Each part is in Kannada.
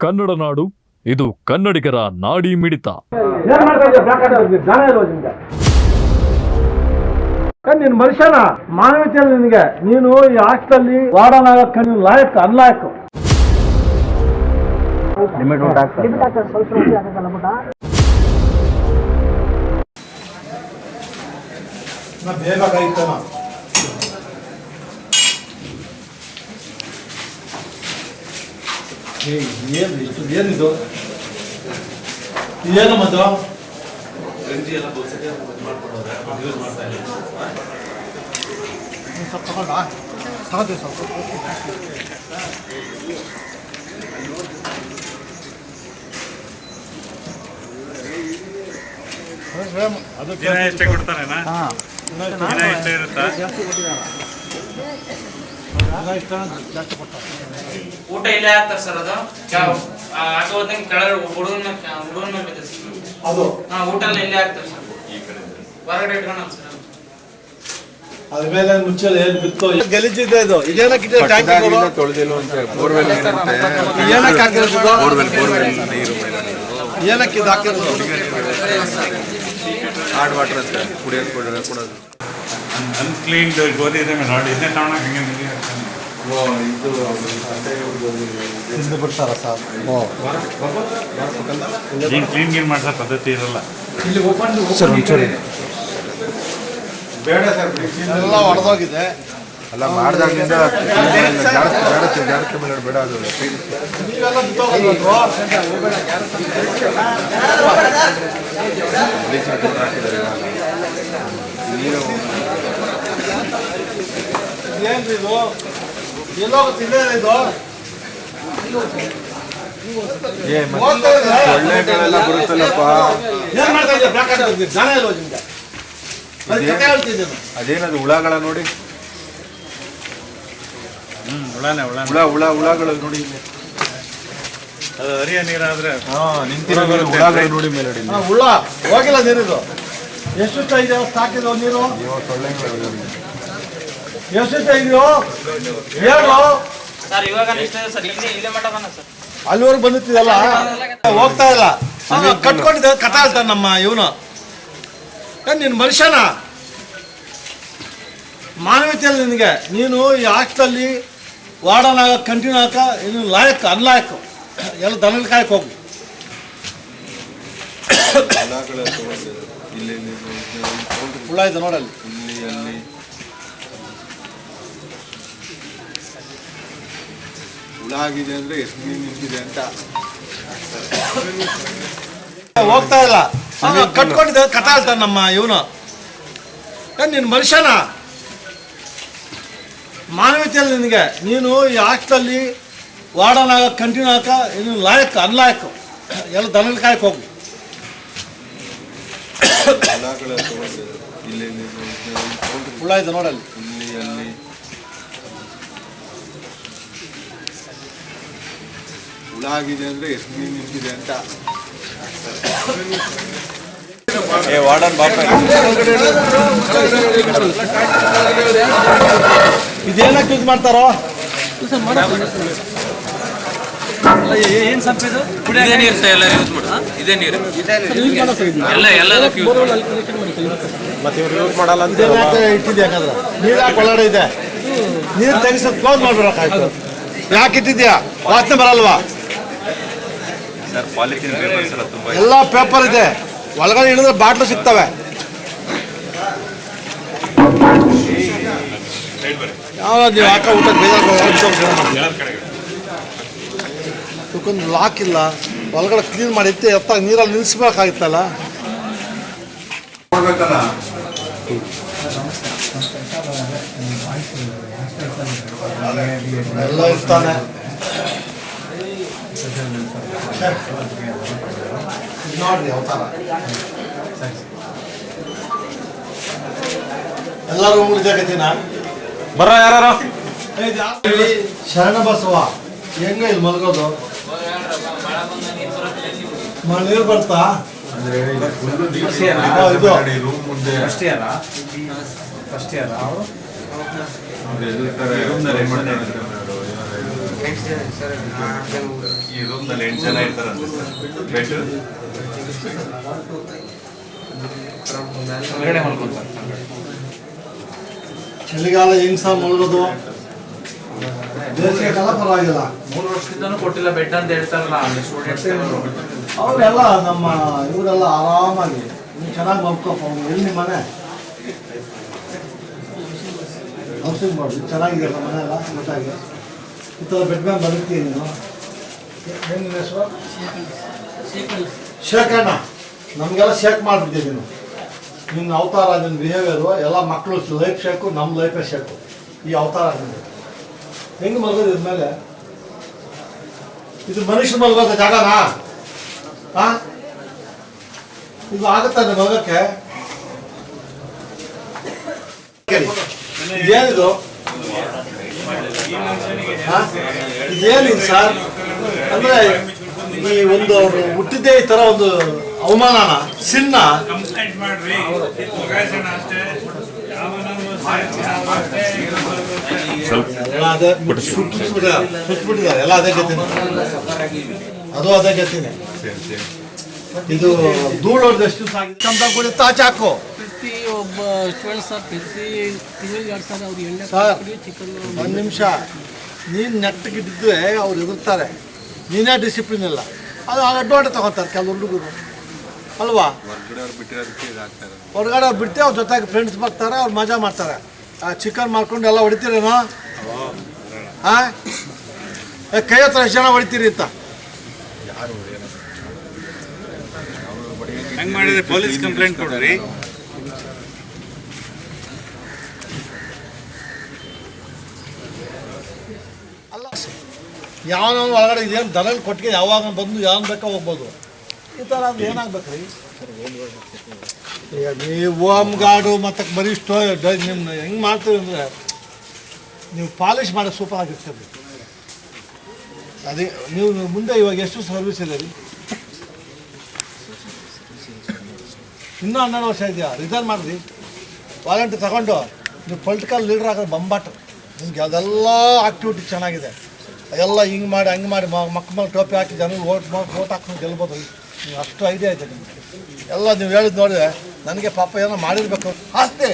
ಕನ್ನಡ ನಾಡು ಇದು ಕನ್ನಡಿಗರ ನಾಡಿ ಮಿಡಿತ. ನಿನ್ ಮನುಷ್ಯನ ಮಾನವೀಯ ನಿನಗೆ ನೀನು ಈ ಆಸ್ಟಲ್ಲಿ ವಾರ್ಡನ್ ಆಗಕ್ಕೆ ನೀನು ಲಾಯಕ್ ಅನ್ಲಾಯಕ್. ಬೇಗ ಏನು ಇಷ್ಟು ಏನಿದು ಏನು ಮತ್ತು ಸ್ವಲ್ಪ ತಗೊಂಡ ತಗೋತೀವಿ ಸ್ವಲ್ಪ ಅದು ದಿನ ಎಷ್ಟೇ ಕೊಡ್ತಾರೇನಾ ದಿನ ಎಷ್ಟೇ ಇರುತ್ತಾ? ಜಾಸ್ತಿ ಕೊಡ್ತಾರೆ ಊಟ ಇಲ್ಲೇ ಆಗ್ತಾರೆ ಸರ್ ಅದು. ಆಟೋ ಹೋದಂಗೆ ಕೆಳಗಡೆ ಹುಡುಗನ ಹುಡುಗನ ಮೇಲೆ ಬಿದ್ದ ಸರ್. ಅದು? ಹಾ ಊಟ ಎಲ್ಲ ಇಲ್ಲೇ ಹಾಕ್ತಾರೆ ಸರ್. ಹೊರಗಡೆ ಇಟ್ಕೊಂಡು ಸರ್ ಅದ್ರ ಮೇಲೆ ಮುಚ್ಚಲು ಏನು ಬಿತ್ತು ಗಲೀಜಿದೆ ಇದು. ಟ್ಯಾಂಕ್ ತೊಳೆದಿಲ್ಲ ಅಂತ ಬೋರ್ವೆಲ್ ಇರುತ್ತೆ ಏನಕ್ಕೆ ಹಾಕಿರೋದು ಬೋರ್ವೆಲ್ ಬೋರ್ವೆಲ್ ನೀರು ಏನಕ್ಕೆ ಇದು ಹಾಕಿರೋದು? ಹಾರ್ಡ್ ವಾಟರ್ ಅಂತ ಕುಡಿಯೋದು ಕೊಡೋದು ಕೊಡೋದು. ಅನ್ಕ್ಲೀನ್ ಗೋಧಿ ಇದೆ ಮೇಲೆ ನೋಡಿ ಇದೇ. ಹಿಂಗೆ ಹಾಕ್ತಾನೆ. ಇದು ಬಿಡ್ತಾರ ಸರ್ ಏನ್ ಕ್ಲೀನ್ ಗೀನ್ ಮಾಡಿಸೋ ಪದ್ಧತಿ ಇರಲ್ಲ ಬೇಡ ಸರ್ ಎಲ್ಲ ಹೊಡೆದೋಗಿದೆ ಅಲ್ಲ ಮಾಡ್ದಾಗಿಂದ ಜಾಡತ್ತೆ ಜಾಡತ್ತೆ ಮೇಲೆ ಬೇಡ ಅದು ನೀರು ಏನ್ರಿ ಇದು ಸೊಳ್ಳೆಗಳೆಲ್ಲ ಬರುತ್ತಲ್ಲಪ್ಪ ಅದೇನದು ಹುಳಗಳ ನೋಡಿ? ಹ್ಮ್ ಹುಳನೇ ಹುಳ ಹುಳ ಹುಳ ಹುಳಗಳು ನೋಡಿ ಇಲ್ಲಿ. ಅದು ಹರಿಯ ನೀರಾದ್ರೆ ಹಾ ನಿಂತಿರೋ ಹುಳಗಳು ನೋಡಿ ಮೇಲೆ ಹುಳ ಹಾ, ಉಳ್ಳ ಹೋಗಿಲ್ಲ ನೀರಿದು. ಎಷ್ಟು ದಿವಸ ಇದೆ ಸಾಕಿದ ನೀರು? ಸೊಳ್ಳೆಗಳು ನೋಡಿ. ಎಷ್ಟು ಇದೆಯೋ ಹೇಳು. ಸರ್ ಇವಾಗ ಸರ್ ಇಲ್ಲಿ ಇಲ್ಲೇ ಮಟ್ಟ ಬಂದ ಸರ್. ಅಲ್ಲಿವರೆಗೆ ಬಂದಿತ್ತಿದಲ್ಲ ಹೋಗ್ತಾ ಇಲ್ಲ. ಕಟ್ಕೊಂಡಿದ್ದ ಕಥೆ ಹೇಳ್ತಾನೆ ನಮ್ಮ ಇವನು. ನಿನ್ನ ಮನುಷ್ಯನ? ಮಾನವೀಯತೆ ಇಲ್ಲ ನಿನಗೆ. ನೀನು ಈ ಆಸ್ಟಲ್ಲಿ ವಾರ್ಡನ್ ಆಗ ಕಂಟಿನ್ಯೂ ಆಗ ಇನ್ನು ಲಾಯಕ್ ಅನ್ಲಾಯಕ್. ಎಲ್ಲ ದನದ ಕಾಯಕ್ಕೆ ಹೋಗು. ಹುಳಗಳು ಇಲ್ಲಿ ಇಲ್ಲಿ ಇಲ್ಲಿ, ಇಲ್ಲಿ, ಹುಳ ಇದೆ ನೋಡಲ್ಲಿ ಇಲ್ಲಿ ಅಲ್ಲಿ ಹುಳ ಆಗಿದೆ ಅಂದ್ರೆ ಎಷ್ಟು ಮೀನು ನಿಂತಿದೆ ಅಂತ. ಹೋಗ್ತಾ ಇಲ್ಲ. ಕಟ್ಕೊಂಡಿದ್ದ ಕಥೆ ಹೇಳ್ತಾನೆ ನಮ್ಮ ಇವನು. ನೀನು ಮನುಷ್ಯನ? ಮಾನವೀಯತೆ ಇಲ್ಲ ನಿನಗೆ. ನೀನು ಈ ಆಟದಲ್ಲಿ ವಾರ್ಡನ್ ಆಗ ಕಂಟಿನ್ಯೂ ಆಗ ಇನ್ನು ಲಾಯಕ್ ಅನ್ಲಾಯಕ್. ಎಲ್ಲ ದನದ ಕಾಯಕ್ಕೆ ಹೋಗು. ಹುಳ ಇದೆ ನೋಡಲ್ಲಿ ಇಲ್ಲಿ ಅಲ್ಲಿ ಹುಳ ಆಗಿದೆ ಅಂದ್ರೆ ಎಷ್ಟು ಮೀನು ನಿಂತಿದೆ ಅಂತ. ಏ ವಾರ್ಡನ್ ಬಾಪ. ಇದೇನಕ್ಕೆ ಯೂಸ್ ಮಾಡ್ತಾರೋ? ಇದೇ ನೀರು ಸರ್ ಎಲ್ಲ ಯೂಸ್ ಮಾಡ. ಇದೇ ನೀರು. ಎಲ್ಲ ಎಲ್ಲದಕ್ಕೂ ಯೂಸ್ ಮಾಡಿ. ಮತ್ತೆ ಇವ್ರು ಯೂಸ್ ಮಾಡಲ್ಲ ಅಂತ ಇಟ್ಟಿದ್ದೆ ಯಾಕಂದ್ರೆ? ನೀರು ಇದೆ. ನೀರು ತೆಗಿಸೋ ಕ್ಲೋಸ್ ಮಾಡ್ಬಿಡಕ್ಕಾಯ್ತು ಯಾಕೆ ಇಟ್ಟಿದ್ಯಾ? ವಾಸನೆ ಬರಲ್ವಾ? ಎಲ್ಲ ಪೇಪರ್ ಇದೆ. ಒಳಗಡೆ ಇಳಿದ್ರೆ ಬಾಟ್ಲು ಸಿಗ್ತವೆ. ನೀವು ಊಟ ಲಾಕ್ ಇಲ್ಲ. ಒಳಗಡೆ ಕ್ಲೀನ್ ಮಾಡಿ ಎತ್ತಿ ನೀರಲ್ಲಿ ನಿಲ್ಲಿಸ್ಬೇಕಾಗಿತ್ತಲ್ಲ ಎಲ್ಲ ಇರ್ತಾನೆ. ನೋಡ್ರಿ ಅವತಾರ. ಎಲ್ಲರೂ ಉಳಿದಾಗತ್ತೀನ ಬರ ಯಾರು ಶರಣ ಬಸವ ಹೆಂಗ ಇಲ್ಲಿ ಮಲ್ಗೋದು? ಮಳೆ ನೀರು ಬರ್ತಾ? ಅಂದ್ರೆ ಅಲ್ಲ ಇದು. ರೂಮ್ ಮುಂದೆ. ಅಷ್ಟೇ ಅಲ್ಲ ಅವ್ರು ಎದುರ್ತಾರೆ, ಫೋನ್ ಮಾಡ್ತಾರೆ, ಏನಾದ್ರು, ಏನಾದ್ರು ಈ ರೂಮ್ನಲ್ಲಿ ಎಂಟು ಜನ ಇರ್ತಾರಂತೆ ಸರ್ ಬೆಡ್ ಹೊರಗಡೆ ಮಲ್ಕೊಂತಾರೆ ಚಳಿಗಾಲ ಹೆಂಗ್ ಸಹ ಬೇಸಿಗೆ ಕಾಲ ಪರವಾಗಿಲ್ಲ. ಮೂರು ವರ್ಷದಿಂದನೂ ಕೊಟ್ಟಿಲ್ಲ ಬೆಡ್ ಅಂತ ಹೇಳ್ತಾರಲ್ಲ ಅಲ್ಲಿ ಸ್ಟೂಡೆಂಟ್ಸ್ ಅವರೆಲ್ಲ ನಮ್ಮ ಇವರೆಲ್ಲ ಆರಾಮಾಗಿ ನೀವು ಚೆನ್ನಾಗಿ ಮಲ್ಕೋಪ ಅವ್ನು ಎಲ್ಲಿ ನಿಮ್ಮ ಮನೆ? ಹೌಸಿಂಗ್ ಮಾಡಿ ಚೆನ್ನಾಗಿದೆ ನಮ್ಮ ಮನೆ ಎಲ್ಲ ಒಟ್ಟಾಗಿ. ಈ ಥರ ಬೆಡ್ ಮೇಲೆ ಬದುಕ್ತೀನಿ ನೀನು ಏನು ನಿನ್ನ ಹೆಸರು? ಶೇಖಣ್ಣ. ನಮಗೆಲ್ಲ ಶೇಕ್ ಮಾಡಿಬಿಟ್ಟಿದೆ ನೀನು. ನಿನ್ನ ಅವತಾರ ನಿನ್ನ ಬಿಹೇವಿಯರು ಎಲ್ಲ ಮಕ್ಕಳು ಲೈಫ್ ಶೇಕು ನಮ್ಮ ಲೈಫೇ ಶೇಕು ಈ ಅವತಾರ ನಿಂದು ಹೆಂಗೆ ಮಲಗೋದು ಇದ್ಮೇಲೆ ಇದು ಮನುಷ್ಯ ಮಲಗೋದ ಜಾಗನಾ? ಹಾ? ಇದು ಆಗುತ್ತಾ ನಿಮ್ಮ ಮಗಕ್ಕೆ ಇದೇನಿದು? ಸರ್? ಅಂದ್ರೆ ಈ ಒಂದು ಅವರು ಹುಟ್ಟಿದ್ದೇ ಈ ತರ ಒಂದು ಅವಮಾನ ಸಿನ್ನ. ಕಂಪ್ಲೇಂಟ್ ಮಾಡ್ರಿ ಎಲ್ಲ ಅದೇ ಸುಟ್ಬಿಟ್ಟಿದ್ದಾರೆ ಎಲ್ಲ ಅದೇ ಗತಿನ ಅದು ಅದೇ ಗತಿನೇ ಇದು ಧೂಳು ಎಷ್ಟು ಆಗಿದೆ ಕಂತ ಕೊಡಿ ತಾಚ್ ಹಾಕು ಪ್ರತಿ ಒಬ್ಬ ಸ್ಟೂಡೆಂಟ್ ಸರ್ ಪ್ರತಿ ತಿಂಗಳಿಗೆ ಎರಡು ಸಾವಿರ ಅವ್ರು ಎಣ್ಣೆ ಸರ್. ಚಿಕನ್ ಒಂದು ನಿಮಿಷ. ನೀನು ನೆಟ್ಟಗಿದ್ದರೆ ಅವ್ರು ಎದುರ್ತಾರೆ ನೀನೇ ಡಿಸಿಪ್ಲಿನ್ ಇಲ್ಲ. ಅದು ಅಡ್ವಾಂಟೇಜ್ ತಗೋತಾರೆ ಕೆಲವು ಹುಡುಗರು. ಅಲ್ವಾ? ಹೊರಗಡೆ ಅವ್ರು ಬಿಡ್ತೆ ಅವ್ರ ಜೊತೆಗೆ ಫ್ರೆಂಡ್ಸ್ ಬರ್ತಾರೆ ಅವ್ರು ಮಜಾ ಮಾಡ್ತಾರೆ. ಆ ಚಿಕನ್ ಮಾಡ್ಕೊಂಡು ಎಲ್ಲ ಹೊಡಿತೀರೇನೋ? ಹಾಂ ಕೈ ಹತ್ರ ಎಷ್ಟು ಜನ ಹೊಡಿತೀರಿ ಅಂತ? ಹೆಂಗೆ ಮಾಡಿದ್ರೆ ಪೊಲೀಸ್ ಕಂಪ್ಲೇಂಟ್ ಕೊಡ್ರಿ ಅಲ್ಲ ಯಾವನ ಒಳಗಡೆ ಇದೇನು ದನಲ್ಲಿ ಕೊಟ್ಟಿಗೆ ಯಾವಾಗ ಬಂದು ಯಾವ ಬೇಕೋ ಹೋಗ್ಬೋದು. ಈ ಥರ ಅದು ಏನಾಗ್ಬೇಕು ರೀ ಈಗ ನೀವು ಓಮ್ ಗಾರ್ಡು ಮತ್ತು ಬರೀ ಸ್ಟೋ ನಿಮ್ಮ ಹೆಂಗೆ ಮಾಡ್ತೀವಿ ಅಂದರೆ ನೀವು ಪಾಲಿಷ್ ಮಾಡೋ ಸೂಪರ್ ಆಗಿರ್ತೀರಿ ಅದೇ. ನೀವು ಮುಂದೆ ಇವಾಗ ಎಷ್ಟು ಸರ್ವಿಸ್ ಇದೆ? ರೀ ಇನ್ನೂ ಹನ್ನೆರಡು ವರ್ಷ ಇದೆಯಾ? ರಿಟರ್ನ್ ಮಾಡಿರಿ. ವಾಲಂಟಿ ತಗೊಂಡು, ನೀವು ಪೊಲಿಟಿಕಲ್ ಲೀಡರ್ ಆಗೋದು ಬಂಬಾಟ್. ನಿಮ್ಗೆ ಅದೆಲ್ಲ ಆಕ್ಟಿವಿಟಿ ಚೆನ್ನಾಗಿದೆ. ಎಲ್ಲ ಹಿಂಗೆ ಮಾಡಿ ಹಂಗೆ ಮಾಡಿ ಮಕ್ಕ ಮೇಲೆ ಟೋಪಿ ಹಾಕಿ ಜನ ಓಟ್ ಓಟ್ ಹಾಕೊಂಡು ಗೆಲ್ಬೋದು. ನೀವು ಅಷ್ಟು ಐಡಿಯಾ ಇದೆ ನಿಮಗೆ. ಎಲ್ಲ ನೀವು ಹೇಳಿದ್ ನೋಡಿದ್ರೆ ನನಗೆ ಪಾಪ ಏನೋ ಮಾಡಿರ್ಬೇಕು. ಆಸ್ತಿ.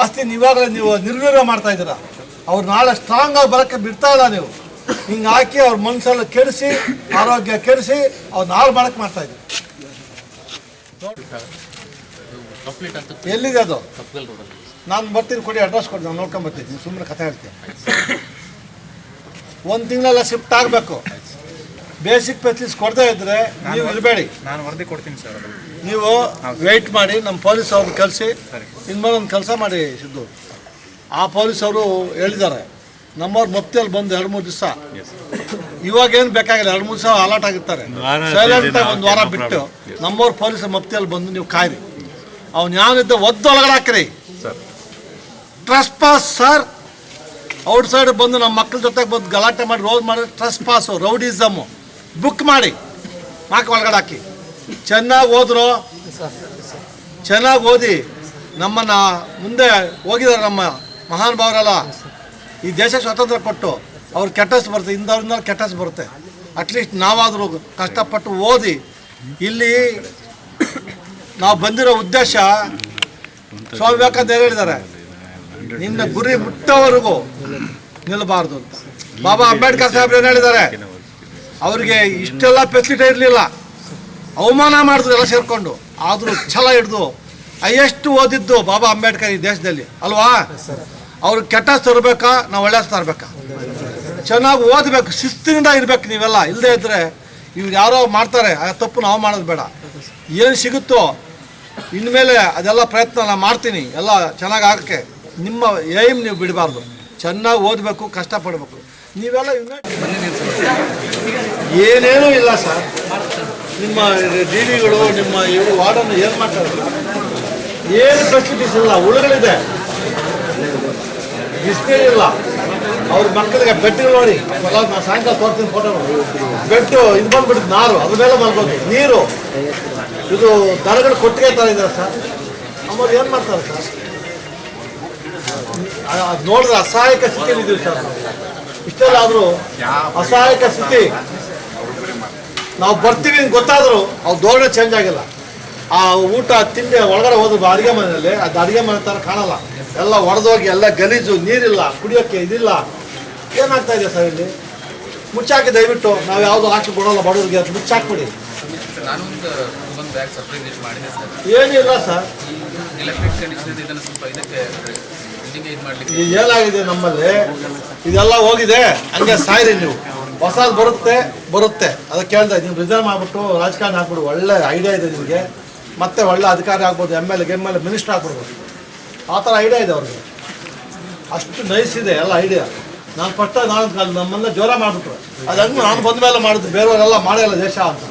ಆಸ್ತಿ ನೀವಾಗಲೇ ನೀವು ನಿರ್ವೀರ್ಯ ಮಾಡ್ತಾ ಇದ್ದೀರಾ. ಅವ್ರು ನಾಳೆ ಸ್ಟ್ರಾಂಗ್ ಆಗಿ ಬರೋಕ್ಕೆ ಬಿಡ್ತಾ ಇಲ್ಲ ನೀವು. ಹಿಂಗೆ ಹಾಕಿ ಅವ್ರ ಮನಸ್ಸೆಲ್ಲ ಕೆಡಿಸಿ ಆರೋಗ್ಯ ಕೆಡಿಸಿ ಅವ್ರು ನಾಳೆ ಮಾಡಕ್ಕೆ ಮಾಡ್ತಾ ಇದ್ದೀವಿ ಎಲ್ಲಿದೆ ಅದು? ನಾನು ಬರ್ತೀನಿ ಕೊಡಿ ಅಡ್ರೆಸ್ ಕೊಡಿ ನಾನು ನೋಡ್ಕೊಂಡ್ಬರ್ತೀನಿ ಸುಮ್ಮನೆ ಕಥೆ ಹೇಳ್ತೀನಿ. ಒಂದು ತಿಂಗಳೆಲ್ಲ ಶಿಫ್ಟ್ ಆಗಬೇಕು. ಬೇಸಿಕ್ ಫೆಸಿಲಿಟೀಸ್ ಕೊಡದೇ ಇದ್ರೆ ನೀವು ಇರಬೇಡಿ. ನಾನು ವರದಿ ಕೊಡ್ತೀನಿ ಸರ್ ನೀವು ವೆಯ್ಟ್ ಮಾಡಿ ನಮ್ಮ ಪೊಲೀಸ್ ಅವ್ರನ್ನ ಕಳಿಸಿ. ಇನ್ಮೇಲೆ ಒಂದು ಕೆಲಸ ಮಾಡಿ ಸಿದ್ದು. ಆ ಪೊಲೀಸ್ ಅವರು ಹೇಳಿದ್ದಾರೆ. ನಮ್ಮವ್ರು ಮಪ್ತಿಯಲ್ಲಿ ಬಂದು ಎರಡು ಮೂರು ದಿವಸ. ಇವಾಗ ಏನು ಬೇಕಾಗಿಲ್ಲ ಎರಡು ಮೂರು ದಿವಸ ಅಲರ್ಟ್ ಆಗಿರ್ತಾರೆ. ಸೈಲೆಂಟ್ ಆಗಿ ಒಂದು ವಾರ ಬಿಟ್ಟು ನಮ್ಮವ್ರು ಪೊಲೀಸ್ ಮಪ್ತಿಯಲ್ಲಿ ಬಂದು ನೀವು ಕಾಯ್ರಿ. ಅವ್ನು ಯಾವನಿದ್ದ ಒದ್ದು ಒಳಗಡೆ ಹಾಕ್ರಿ. Trespass sir outside ಬಂದು ನಮ್ಮ ಮಕ್ಕಳ ಜೊತೆಗೆ ಬಂದು ಗಲಾಟೆ ಮಾಡಿ ರೋಲ್ ಮಾಡಿ ಟ್ರಸ್ ಪಾಸು ರೌಡಿಸಮ್ಮು ಬುಕ್ ಮಾಡಿ. ಹಾಕಿ ಒಳಗಡೆ ಹಾಕಿ. ಚೆನ್ನಾಗಿ ಓದ್ರು. ಚೆನ್ನಾಗಿ ಓದಿ. ನಮ್ಮನ್ನು ಮುಂದೆ ಹೋಗಿದ್ದಾರೆ ನಮ್ಮ ಮಹಾನ್ ಭಾವರೆಲ್ಲ. ಈ ದೇಶ ಸ್ವಾತಂತ್ರ್ಯ ಕೊಟ್ಟು ಅವ್ರು ಕೆಟ್ಟಸ್ ಬರುತ್ತೆ ಇಂದವ್ರಿಂದ ಕೆಟ್ಟಸ್ ಬರುತ್ತೆ. ಅಟ್ಲೀಸ್ಟ್ ನಾವಾದರೂ ಕಷ್ಟಪಟ್ಟು ಓದಿ. ಇಲ್ಲಿ ನಾವು ಬಂದಿರೋ ಉದ್ದೇಶ ಸ್ವಾಮಿ ವಿವೇಕಾನಂದ ಹೇಳಿದ್ದಾರೆ. ನಿನ್ನ ಗುರಿ ಮುಟ್ಟವರೆಗೂ ನಿಲ್ಲಬಾರ್ದು ಅಂತ. ಬಾಬಾ ಅಂಬೇಡ್ಕರ್ ಸಾಹೇಬ್ರು ಏನು ಹೇಳಿದ್ದಾರೆ? ಅವರಿಗೆ ಇಷ್ಟೆಲ್ಲ ಫೆಸಿಲಿಟಿ ಇರಲಿಲ್ಲ. ಅವಮಾನ ಮಾಡಿದ್ರು ಎಲ್ಲ ಸೇರ್ಕೊಂಡು, ಆದರೂ ಛಲ ಹಿಡಿದು, ಹೈಯೆಸ್ಟ್ ಓದಿದ್ದು ಬಾಬಾ ಅಂಬೇಡ್ಕರ್ ಈ ದೇಶದಲ್ಲಿ, ಅಲ್ವಾ? ಅವ್ರಿಗೆ ಕೆಟ್ಟ ತರಬೇಕಾ, ನಾವು ಒಳ್ಳೆ ತರಬೇಕಾ? ಚೆನ್ನಾಗಿ ಓದಬೇಕು, ಶಿಸ್ತಿನಿಂದ ಇರ್ಬೇಕು ನೀವೆಲ್ಲ. ಇಲ್ಲದೆ ಇದ್ದರೆ ಇವ್ರು ಯಾರೋ ಮಾಡ್ತಾರೆ, ಆ ತಪ್ಪು ನಾವು ಮಾಡೋದು ಬೇಡ. ಏನು ಸಿಗುತ್ತೋ, ಇನ್ಮೇಲೆ ಅದೆಲ್ಲ ಪ್ರಯತ್ನ ನಾನು ಮಾಡ್ತೀನಿ, ಎಲ್ಲ ಚೆನ್ನಾಗಿ ಆಗಕ್ಕೆ. ನಿಮ್ಮ ಏಮ್ ನೀವು ಬಿಡಬಾರ್ದು. ಚೆನ್ನಾಗಿ ಓದಬೇಕು ಕಷ್ಟಪಡಬೇಕು. ನೀವೆಲ್ಲ ಏನೇನೂ ಇಲ್ಲ ಸರ್ ನಿಮ್ಮ ಡಿ ಡಿಗಳು ನಿಮ್ಮ ಇವರು ವಾರ್ಡನ್ನು ಏನು ಮಾಡ್ತಾರೆ? ಏನು ಫೆಸಿಲಿಟೀಸ್ ಇಲ್ಲ ಹುಳುಗಳಿದೆ ಇಲ್ಲ. ಅವ್ರ ಮಕ್ಕಳಿಗೆ ಬೆಡ್ಗಳು ನೋಡಿ. ನಾನು ಸಾಯಂಕಾಲ ತೋರ್ತೀನಿ ಫೋಟೋ ಬೆಟ್ಟು ಇದು ಬಂದ್ಬಿಟ್ಟು ನಾರು ಅದ್ರ ಮೇಲೆ ಮಲ್ಬೋದು ನೀರು. ಇದು ದರಗಳು ಕೊಟ್ಟಿಗೆ ತರ ಇದ್ದಾರೆ ಸರ್ ಅವ್ರು ಏನು ಮಾಡ್ತಾರೆ ಸರ್ ಅದು ನೋಡಿದ್ರೆ ಅಸಹಾಯಕ ಸ್ಥಿತಿ ಇದ್ರು ಸರ್? ಇಷ್ಟೆಲ್ಲ ಆದರೂ ಅಸಹಾಯಕ ಸ್ಥಿತಿ. ನಾವು ಬರ್ತೀವಿ ಅಂತ ಗೊತ್ತಾದರೂ ಅವ್ರ ಧೋರಣೆ ಚೇಂಜ್ ಆಗಿಲ್ಲ. ಆ ಊಟ ತಿಂಡಿ ಒಳಗಡೆ ಹೋದ್ರು ಅಡುಗೆ ಮನೆಯಲ್ಲಿ. ಅದು ಅಡುಗೆ ಮನೆ ಥರ ಕಾಣಲ್ಲ. ಎಲ್ಲ ಒಡೆದೋಗಿ ಎಲ್ಲ ಗಲೀಜು ನೀರಿಲ್ಲ ಕುಡಿಯೋಕ್ಕೆ ಇದಿಲ್ಲ. ಏನಾಗ್ತಾ ಇದೆ ಸರ್ ಇಲ್ಲಿ? ಮುಚ್ಚಾಕಿ ದಯವಿಟ್ಟು ನಾವು ಯಾವುದು ಹಾಕಿ ಕೊಡೋಲ್ಲ ಬಡವ್ರಿಗೆ ಅದು ಮುಚ್ಚಾಕ್ಬಿಡಿ. ಏನಿಲ್ಲ ಸರ್. ಏನಾಗಿದೆ ನಮ್ಮಲ್ಲಿ? ಇದೆಲ್ಲ ಹೋಗಿದೆ. ಹಂಗೆ ಸಾಯ್ರಿ ನೀವು. ಹೊಸದು ಬರುತ್ತೆ ಬರುತ್ತೆ. ಅದಕ್ಕೆ ಕೇಳ್ದೆ ನೀವು ರಿಸರ್ವ್ ಮಾಡಿಬಿಟ್ಟು ರಾಜಕಾರಣ ಹಾಕ್ಬಿಡು ಒಳ್ಳೆ ಐಡಿಯಾ ಇದೆ ನಿಮಗೆ. ಮತ್ತೆ ಒಳ್ಳೆ ಅಧಿಕಾರಿ ಆಗ್ಬೋದು M L M L A minister ಆಗ್ಬಿಡ್ಬೋದು. ಆ ಥರ ಐಡಿಯಾ ಇದೆ ಅವ್ರಿಗೆ. ಅಷ್ಟು ನೈಸ್ ಇದೆ ಎಲ್ಲ ಐಡಿಯಾ ನಾನು ಫಸ್ಟ್ ನಾನು ನಮ್ಮನ್ನ ಜೋರ ಮಾಡಿಬಿಟ್ರು. ಅದು ಹಂಗೆ ನಾನು ಬಂದ ಮೇಲೆ ಮಾಡಿದ್ರು ಬೇರೆಯವರೆಲ್ಲ ಮಾಡಿಲ್ಲ ದೇಶ ಅಂತ.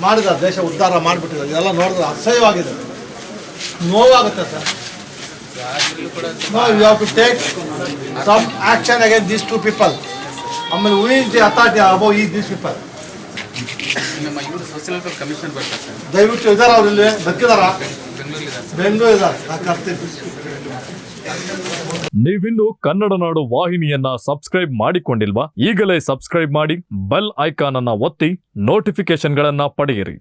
ಮಾಡಿದ ದೇಶ ಉದ್ಧಾರ ಮಾಡಿಬಿಟ್ಟಿದ್ದಾರೆ. ಇದೆಲ್ಲ ನೋಡಿದ್ರೆ ಅಸಹ್ಯವಾಗಿದೆ. ನೋವಾಗುತ್ತೆ sir. No, you have to take some action against these two people. ಆಮೇಲೆ who is the authority above people these people? ನಮ್ಮ ಇವರು ಸೋಷಿಯಲ್ ವೆಲ್ಫೇರ್ ಕಮಿಷನ್ ಬರ್ತಾರೆ ಸರ್. ದಯವಿಟ್ಟು ಇದಾರ ಅವ್ರು ಇಲ್ಲಿ ಬಕ್ಕಿದಾರ ಬೆಂಗಳೂರಲ್ಲಿ ಬೆಂಗಳೂರು ಇದಾರೆ. ನಾನು ನೀವಿನ್ನು ಕನ್ನಡ ನಾಡು ವಾಹಿನಿಯನ್ನ ಸಬ್ಸ್ಕ್ರೈಬ್ ಮಾಡಿಕೊಂಡಿಲ್ವಾ? ಈಗಲೇ ಸಬ್ಸ್ಕ್ರೈಬ್ ಮಾಡಿ ಬೆಲ್ ಐಕಾನ್ ಅನ್ನ ಒತ್ತಿ ನೋಟಿಫಿಕೇಶನ್ಗಳನ್ನ ಪಡೆಯಿರಿ.